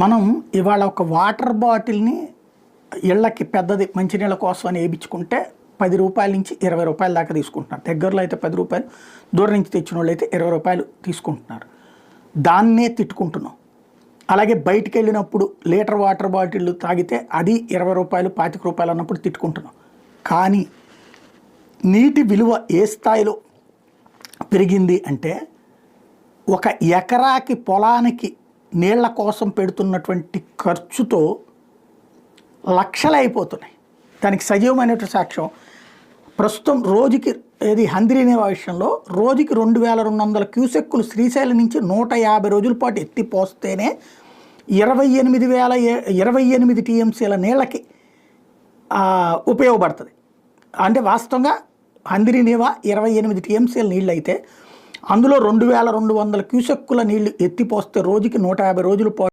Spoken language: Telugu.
మనం ఇవాళ ఒక వాటర్ బాటిల్ని ఇళ్ళకి పెద్దది మంచినీళ్ళ కోసం అని వేయించుకుంటే పది రూపాయల నుంచి ఇరవై రూపాయల దాకా తీసుకుంటున్నారు. దగ్గరలో అయితే పది రూపాయలు దూరం నుంచి తెచ్చిన వాళ్ళు అయితే ఇరవై రూపాయలు తీసుకుంటున్నారు. దాన్నే తిట్టుకుంటున్నాం. అలాగే బయటికి వెళ్ళినప్పుడు లీటర్ వాటర్ బాటిల్ తాగితే అది ఇరవై రూపాయలు పాతిక రూపాయలు అన్నప్పుడు తిట్టుకుంటున్నాం. కానీ నీటి విలువ ఏ స్థాయిలో పెరిగింది అంటే ఒక ఎకరాకి పొలానికి నీళ్ళ కోసం పెడుతున్నటువంటి ఖర్చుతో లక్షలైపోతున్నాయి. దానికి సజీవమైనటువంటి సాక్ష్యం ప్రస్తుతం రోజుకి ఏది హంద్రీనే విషయంలో రోజుకి రెండు వేల రెండు వందల క్యూసెక్కులు శ్రీశైలం నుంచి నూట యాభై రోజుల పాటు ఎత్తిపోస్తేనే ఇరవై ఎనిమిది వేల ఇరవై ఎనిమిది టీఎంసీల నీళ్ళకి ఉపయోగపడుతుంది. అంటే వాస్తవంగా హందిరినేవా ఇరవై ఎనిమిది టీఎంసీల నీళ్ళు అయితే అందులో రెండు వేల రెండు వందల క్యూసెక్కుల నీళ్ళు ఎత్తిపోస్తే రోజుకి నూట యాభై రోజులు పో